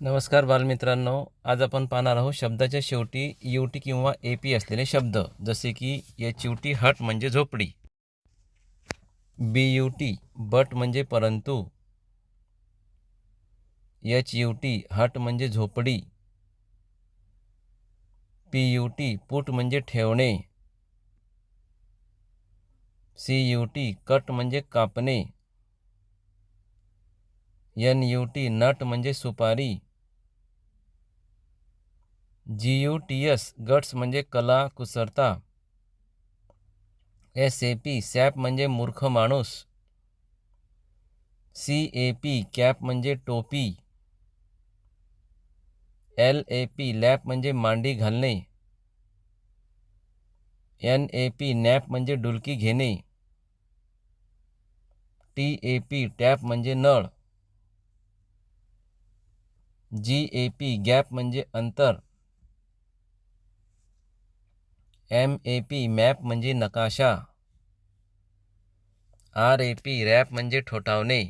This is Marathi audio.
नमस्कार बालमित्रांनो आज आपण पाहणार आहोत शब्दाच्या शेवटी यू टी किंवा ए पी असलेले शब्द जसे की एच यू टी हट म्हणजे झोपडी. बी यू टी बट म्हणजे परंतु. एच यू टी हट म्हणजे झोपडी. पी यू टी पुट म्हणजे ठेवणे. सी यू टी कट म्हणजे कापणे. एन यू टी नट म्हणजे सुपारी. G U T S guts म्हणजे कला कुसरता. एस ए पी सॅप म्हणजे मूर्ख माणूस. सी ए पी कॅप म्हणजे टोपी. एल ए पी लॅप म्हणजे मांडी घालणे. एन ए पी नॅप म्हणजे डुलकी घेणे. टी ए पी टॅप म्हणजे नळ. जी ए पी गॅप म्हणजे अंतर. एम ए पी मॅप म्हणजे नकाशा. आर ए पी रॅप म्हणजे ठोठावणे.